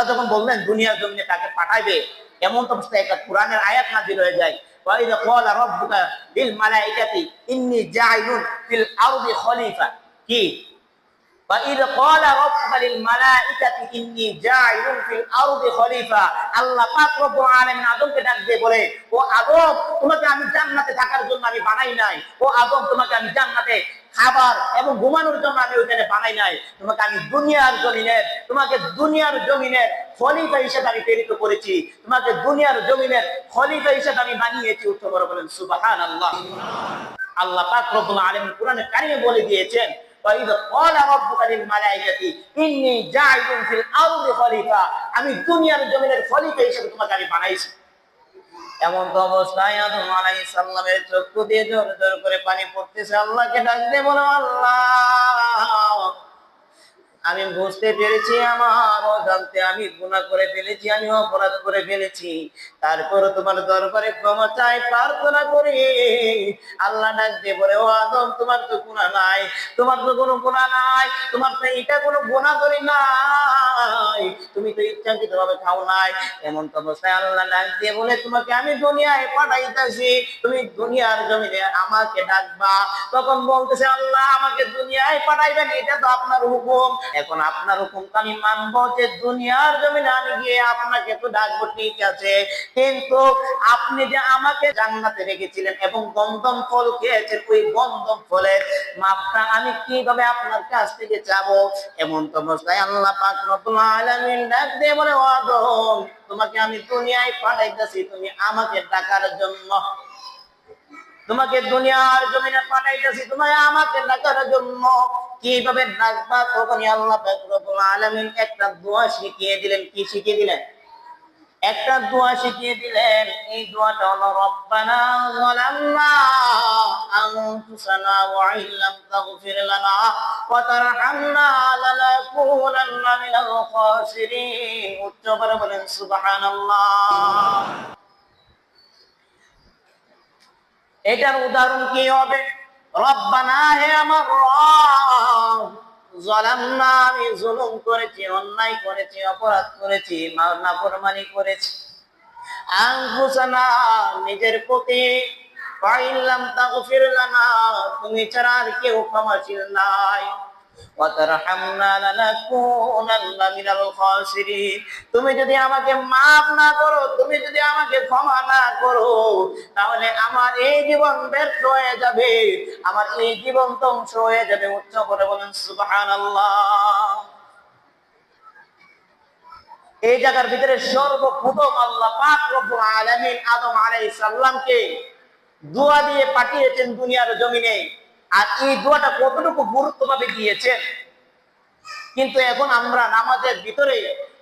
আল্লাহ যখন বললেন দুনিয়ার জমিনে তাকে পাঠাইবে এমন তো অবস্থায় একটা কোরআনের আয়াত নাজিল হয়ে যায় وإذا قال ربك للملائكة إني جاعل في الأرض خليفة কি وإذ قال ربك للملائكة إني جاعل في الأرض خليفة আল্লাহ পাক রব্বুল আলামিন আদমকে ডাক দিয়ে বলে ও আদম তোমাকে আমি জান্নাতে থাকার জন্য আমি বানাই নাই ও আদম তোমাকে আমি জান্নাতে খাবার এবং ঘুমানোর জন্য আমি ওইখানে বানাই নাই। তোমাকে আমি দুনিয়ার জমিনের তোমাকে দুনিয়ার জমিনের খলিফা হিসেবে আমি প্রেরিত করেছি। তোমাকে দুনিয়ার জমিনের খলিফা হিসেবে আমি বানিয়েছি, উত্তর বড় বলেন সুবাহান আল্লাহ আল্লাহ পাক আলম আলামিন কোরআনে কারিমে বলে দিয়েছেন আমি দুনিয়ার জমিনের খলিফা হিসেবে তোমাকে আমি বানাইছি। এমন তো অবস্থায় আদম আলাই সাল্লামের চক্ষু দিয়ে জোর জোর করে পানি পড়তেছে, আল্লাহকে ডাক দিয়ে বলো, আল্লাহ! আমি বুঝতে পেরেছি, আমার অজান্তে আমি গুনাহ করে ফেলেছি, আমি অপরাধ করে ফেলেছি। তারপর তোমার দরবারে ক্ষমা চাই, প্রার্থনা করি। আল্লাহ ডাক দিয়ে বলে, ও আদম, তোমার তো গুনাহ নাই, তোমার তো কোনো গুনাহ নাই, তোমার তো এটা কোনো গুনাহ করি নাই, তুমি তো ইচ্ছাকৃত ভাবে খাও নাই। এমন তো অবস্থায় আল্লাহ ডাক দিয়ে বলে, তোমাকে আমি দুনিয়ায় পাঠাইতেছি, তুমি দুনিয়ার জমিনে আমাকে ডাকবা। তখন বলতেছে, আল্লাহ, আমাকে দুনিয়ায় পাঠাইবেন, এটা তো আপনার হুকুম। এখন আপনার হুকুম তো আমি মানবো যে দুনিয়ার জমিনে আমি গিয়ে আপনাকে তো ডাকবো, ঠিক আছে। কিন্তু আপনি যে আমাকে জান্নাতে রেখেছিলেন এবং গন্ধম ফল খেয়েছেন, ওই গন্ধম ফলের মাপটা আমি কীভাবে আপনার কাছ থেকে চাবো? এমন তো অবস্থায় আল্লাহ পাক রব্বুল আলামিন ডাক দিয়ে বলে, ও আদম, তোমাকে আমি দুনিয়ায় পাঠাইতেছি, তুমি আমাকে ডাকার জন্য। তোমাকে দুনিয়ার জমিনে পাঠাইতেছি তোমায় আমাকে ডাকার জন্য। কীভাবে ডাকবা তখনই আল্লাহ আলামিন একটা দোয়া শিখিয়ে দিলেন। কি শিখিয়ে দিলেন? একটা দোয়া শিখিয়ে দিলেন, এই দোয়াটা এটার উদাহরণ কি হবে? রব্বানা হে আমার আমি জুলুম করেছি, অন্যায় করেছি, অপরাধ করেছি নাফরমানি করেছি। আনফুসানা, নিজের প্রতি পাইলাম তাগফির লানা, তুমি ছাড়া আর কেউ ক্ষমাশীল নাই। তুমি যদি আমাকে মাফ না করো, তুমি যদি আমাকে ক্ষমা না করো, তাহলে আমার এই জীবন ব্যর্থ হয়ে যাবে। আমার এই জীবন ধ্বংস হয়ে যাবে। উচ্চ করে বলেন সুবাহ এই জায়গার ভিতরে সর্বপ্রথম আল্লাহ পাক রব্বুল আলামিন আদম আলাইহিস সালামকে দোয়া দিয়ে পাঠিয়েছেন দুনিয়ার জমিনে। আর এই দোয়াটা কতটুকু গুরুত্ব ভাবে দিয়েছেন কিন্তু এখন আমরা নামাজের ভিতরে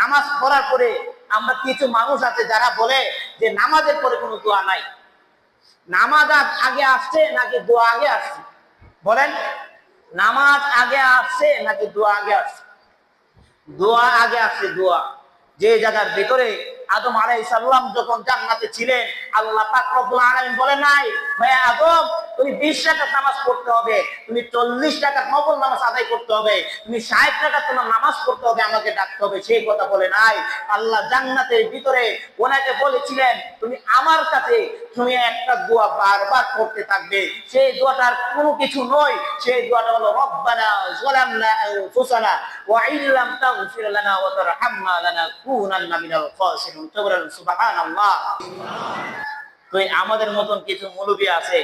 নামাজ পড়ার পরে আমরা কিছু মানুষ আছে যারা বলে যে নামাজের পরে কোনো দোয়া নাই। নামাজ আগে আসছে নাকি দোয়া আগে আসছে? বলেন, নামাজ আগে আসছে নাকি দোয়া আগে আসছে? দোয়া আগে আসছে দোয়া। যে জায়গার ভিতরে আদম আলাই সাল্লাম যখন জান্নাতে ছিলেন, আল্লাহ পাক রব্বুল আলামিন বলে নাই ভাই আদম, তুমি বিশ টাকা নামাজ পড়তে হবে, তুমি চল্লিশ টাকা নবল নামাজ আদায় করতে হবে, তুমি ষাট টাকা তোমার নামাজ পড়তে হবে, আমাকে ডাকতে হবে। সেই কথা বলে নাই। আল্লাহ জান্নাতের ভিতরে ওনাকে বলেছিলেন, তুমি আমার কাছে, তুমি একটা দোয়া বারবার করতে থাকবে। সেই দোয়াটার কোনো কিছু নয়, সেই দোয়াটা হলো, রব্বানা যালামনা আনফুসানা ওয়া ইল্লাম তাগফির লানা ওয়া তারহামনা লানাকুনান্না মিনাল খাসিরিন। তবরান সুবহানাল্লাহ। তো আমাদের মতন কিছু মুলুবি আছে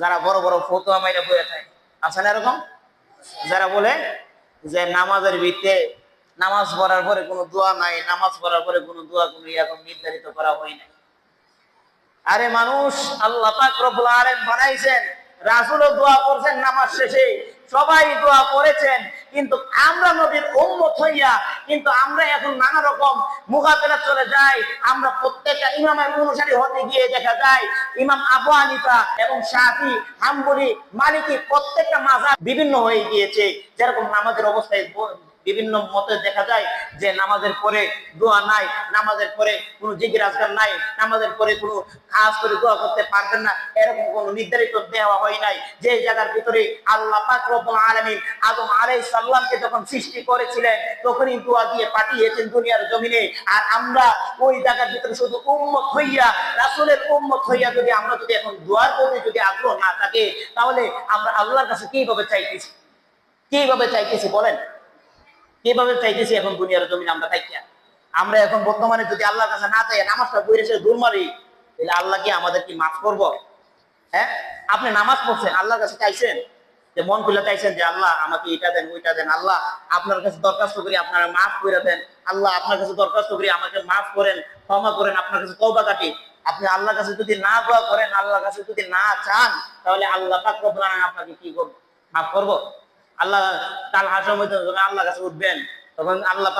যারা বড় বড় ফতোয়া মাইরা বয়ে থাকে? আছে না এরকম? যারা বলে যে নামাজের ভিতরে নামাজ পড়ার পরে কোনো দোয়া নাই, নামাজ পড়ার পরে কোনো দোয়া কোনো এরকম নির্ধারিত করা হয় নাই। আরে মানুষ, আল্লাহ পাক রব্বুল বানাইছেন, রাসূলও দোয়া করছেন নামাজ শেষে, সবাই দোয়া করেছেন কিন্তু আমরা নবীর উম্মত হইয়া, কিন্তু আমরা এখন নানা রকম মুকাবেলা চলে যাই। আমরা প্রত্যেকটা ইমামের অনুসারী হতে গিয়ে দেখা যায়, ইমাম আবু হানিফা এবং শাহি হাম্বুরি মালিকি প্রত্যেকটা মাজা বিভিন্ন হয়ে গিয়েছে। যেরকম নামাজের অবস্থায় বিভিন্ন মতে দেখা যায় যে নামাজের পরে দোয়া নাই নামাজের পরে কোনো জিগির আজগার নাই, নামাজের পরে কোনো খাস করে দোয়া করতে পারবেন না, এরকম কোনো নির্ধারিত দেওয়া হয় নাই। যে জায়গার ভিতরে আল্লাহ পাক রব্বুল আদম আলাইহিস সালামকে যখন সৃষ্টি করেছিলেন, তখনই দোয়া দিয়ে পাঠিয়েছেন দুনিয়ার জমিনে। আর আমরা ওই জায়গার ভিতরে শুধু উম্মত হইয়া, রাসূলের উম্মত হইয়া যদি আমরা যদি এখন দোয়ার প্রতি যদি আগ্রহ না থাকে, তাহলে আমরা আল্লাহর কাছে কীভাবে চাইতেছি? কীভাবে চাইতেছি বলেন? কীভাবে চাইতেছি এখন দুনিয়ার জমিনে আমরা থাকিয়া আমরা এখন বর্তমানে যদি আল্লাহর কাছে না চাই নামাজটা বইরে সে দূর মারি, তাহলে আল্লাহ কি আমাদের কি মাফ করব? হ্যাঁ? আপনি নামাজ পড়ছেন, আল্লাহর কাছে চাইছেন? যে মন খুলে চাইছেন যে আল্লাহ আমাকে এটা দেন, ওইটা দেন, আল্লাহ আপনার কাছে দরখাস্ত করি, আপনারা মাফ করে দেন, আল্লাহ আপনার কাছে দরখাস্ত করি, আমাকে মাফ করেন, ক্ষমা করেন, আপনার কাছে তওবা কাটি। আপনি আল্লাহর কাছে যদি না দোয়া করেন, আল্লাহর কাছে যদি না চান, তাহলে আল্লাহ পাক রব্বুল আপনাকে কি করব? মাফ করব? আল্লাহ কাল হাসর মধ্যে আল্লাহর কাছে উঠবেন। তখন আল্লাহ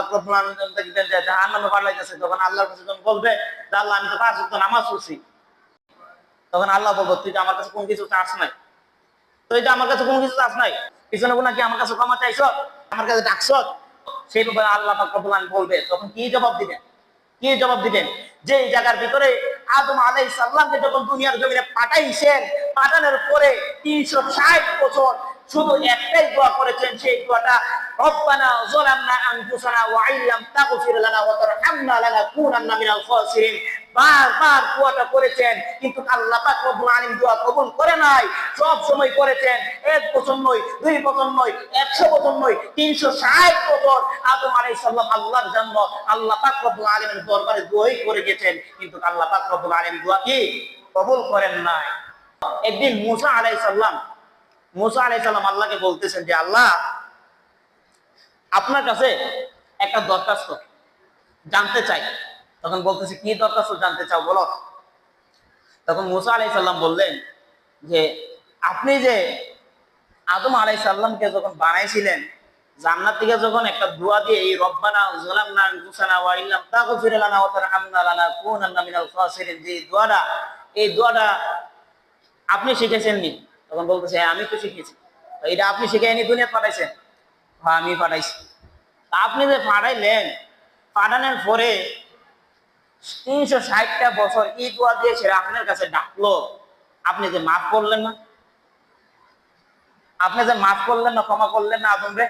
দেখবেন যে জাহান্নামে পাঠাইতেছে তখন আল্লাহর কাছে যখন বলবে যে আল্লাহ, আমি তো পাঁচ ওয়াক্ত নামাজ পড়ছি। তখন আল্লাহ বলব, তুই আমার কাছে কোন কিছু চাস নাই? তুই তো আমার কাছে কোন কিছু চাস নাই, পিছনে কোনো কি আমার কাছে ক্ষমা চাইছ? আমার কাছে ডাকছ? সেই ব্যাপারে আল্লাহ পাক আলামিন বলবে, তখন কি জবাব দিবেন? কি জবাব দিবেন? যে এই জায়গার ভিতরে আদম আলাই সাল্লামকে যখন দুনিয়ার জমিনে পাঠাইছেন, পাঠানোর পরে তিনশো ষাট বছর শুধু একটাই দোয়া করেছেন, সেই দোয়াটা, রব্বানা আনফুসানা ওয়া ইল্লাম তাগফির লানা ওয়া তারহামনা মিনাল খাসিরিন। বারবার দোয়াটা করেছেন, কিন্তু আল্লাহ পাক রব্বুল আলামিন দোয়া কবুল করে নাই। সব সময় করেছেন, এক বছর নয়, দুই বছর নয়, একশো বছর নয়, তিনশো ষাট বছর আদম আলাইহিস সালাম আল্লাহর জন্য আল্লাহ পাক রব্বুল দরবারে দোয়াই করে গেছেন, কিন্তু আল্লাহ পাক রব্বুল আলামিন দোয়া কি? কবুল করেন নাই। একদিন মুসা আলাইহিস মুসা আল্লাহকে বলতেছেন যে, আল্লাহ, আপনার কাছে একটা দরখাস্ত জানতে চাই। তখন বলতেছে, কি দরখাস্ত জানতে চাও বলো? তখন মুসা আলাইহিস সালাম বললেন যে, আপনি যে আদম আলাই সাল্লামকে যখন বানাইছিলেন, জান্নাত থেকে যখন একটা দোয়া দিয়ে এই রব্বানা যালামনা আনফুসানা ওয়া ইল্লাম তাগফির লানা ওয়া তারহামনা লানাকুনান্না মিনাল খাসিরিন, যে দোয়াটা, এই দোয়াটা আপনি শিখেছেন নি তখন বলতেছে হ্যাঁ আমি তো শিখেছি তো এটা আপনি শিখে নি দুনিয়া পাঠাইছেন। হ্যাঁ আমি পাঠাইছি। আপনি যে পাঠাইলেন, পাঠানোর পরে তিনশো ষাটটা বছর এই দোয়া দিয়ে সেটা আপনার কাছে ডাকলো। আপনি যে মাফ করলেন না? আপনি যে মাফ করলেন না, ক্ষমা করলেন না আদমরে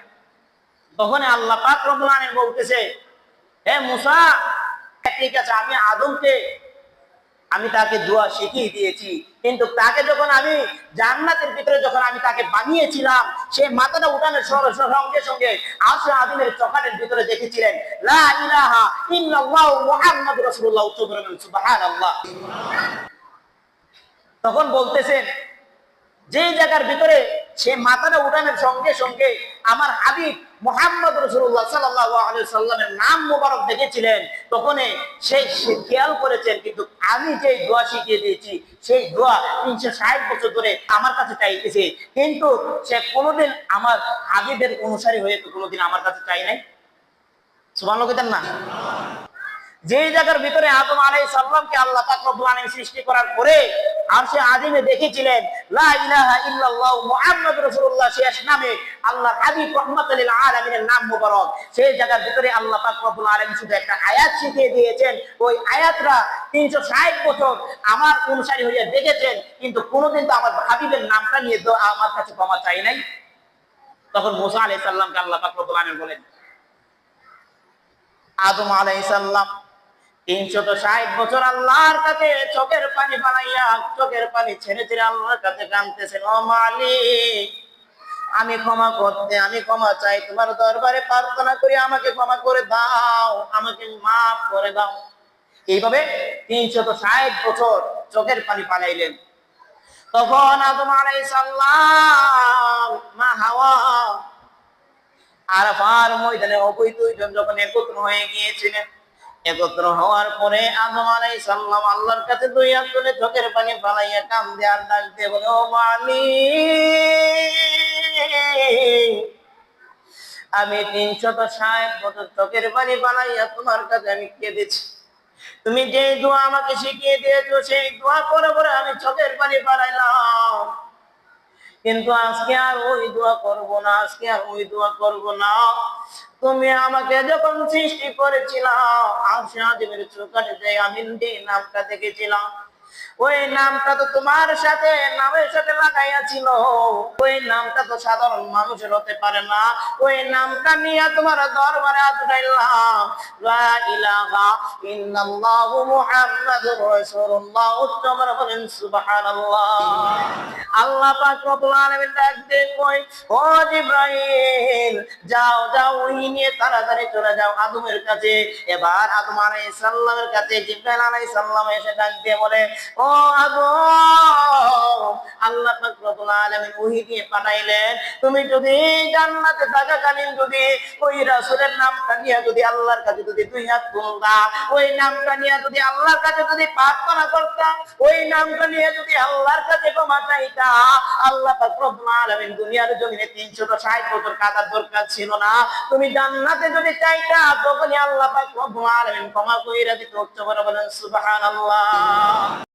তখন আল্লাহ পাক রব্বুল বলতেছে, হে মুসা, ঠিক আছে, আমি আদমকে আমি তাকে দোয়া শিখিয়ে দিয়েছি। কিন্তু তাকে যখন আমি জান্নাতের ভিতরে যখন আমি তাকে বানিয়েছিলাম, সে মাথাটা উঠানোর সঙ্গে সঙ্গে আসে আদিমের চকাটের ভিতরে দেখেছিলেন তখন বলতেছেন, যে জায়গার ভিতরে সে মাথাটা উঠানোর সঙ্গে সঙ্গে আমার হাবিব মোহাম্মদ রসুল্লাহ সাল্লাহ সাল্লামের নাম মোবারক দেখেছিলেন। তখন সে সে খেয়াল করেছেন, কিন্তু আমি যে দোয়া শিখিয়ে দিয়েছি, সেই দোয়া তিনশো ষাট বছর ধরে আমার কাছে চাইতেছে। কিন্তু সে কোনোদিন আমার হাবিবের অনুসারী হয়ে তো কোনোদিন আমার কাছে চাই নাই। লোক না? যে জায়গার ভিতরে আদম আলাই সাল্লামকে আল্লাহ পাক রব্বুল সৃষ্টি করার পরে আর সে আজিমে দেখেছিলেন শেষ নামে আল্লাহ নাম মোবারক। সেই জায়গার ভিতরে আল্লাহ শুধু একটা আয়াত শিখিয়ে দিয়েছেন, ওই আয়াতরা 360 বছর আমার অনুসারী হয়ে দেখেছেন, কিন্তু কোনোদিন তো আমার হাবিবের নামটা নিয়ে আমার কাছে ক্ষমা চাই নাই। তখন মুসা আলাইহিস সালামকে আল্লাহ পাক রব্বুল আলামিন বলেন, আদম আলাইহিস সালাম তিনশত ষাট বছর আল্লাহর কাছে চোখের পানি বানাইয়া চোখের পানি ছেড়ে ছেড়ে আল্লাহর কাছে কানতেছেন ও মালিক, আমি ক্ষমা করতে, আমি ক্ষমা চাই, তোমার দরবারে প্রার্থনা করি, আমাকে ক্ষমা করে দাও, আমাকে মাফ করে দাও। এইভাবে তিনশত ষাট বছর চোখের পানি পালাইলেন তখন আদম আলাইহিস সালাম, মা হাওয়া, আরাফার ময়দানে অবৈ দুইজন যখন একত্র হয়ে গিয়েছিলেন একত্র হওয়ার পরে আদম আলাই সাল্লাম আল্লাহর কাছে দুই হাত তুলে চোখের পানি ফালাইয়া কাম দিয়ে বলে, ও মালি, আমি তিনশত ষাট বছর চোখের পানি ফালাইয়া তোমার কাছে আমি কেঁদেছি। তুমি যে দোয়া আমাকে শিখিয়ে দিয়েছ, সেই দোয়া করে করে আমি চোখের পানি ফালাইলাম। কিন্তু আজকে আর ওই দোয়া করব না, আজকে আর ওই দোয়া করব না। তুমি আমাকে যখন সৃষ্টি করেছিলাম আমি নামটা দেখেছিলাম ওই নামটা তো তোমার সাথে, নামের সাথে লাগাইয়া ছিল। ওই নামটা তো সাধারণ মানুষের হতে পারে না। ওই নামটা নিয়ে তোমার দরবারে সুবহানাল্লাহ। আল্লাহ আদমের কাছে। এবার আদম কাছে জিব্রাইল আলাইহিস এসে ডাক দিয়ে বলে ও আদম আল্লাহ পাক রব্বুল আলামিন ওহী দিয়ে পাঠাইলেন, তুমি যদি জান্নাতে থাকাকালীন যদি ওই রাসূলের নামটা নিয়ে যদি আল্লাহর কাছে যদি দুই হাত তুলতা ওই নামটা নিয়ে যদি আল্লাহর কাছে যদি প্রার্থনা করতা, ওই নামটা নিয়ে যদি আল্লাহর কাছে ক্ষমা চাইতা, আল্লাহ পাক রব্বুল আলামিন দুনিয়ার জমিনে 360 বছর কাটার দরকার ছিল না। তুমি জান্নাতে যদি চাইতা, তখনই আল্লাহ পাক রব্বুল আলামিন ক্ষমা কইরা দিতে, উচ্চ বলেন, সুবহানাল্লাহ।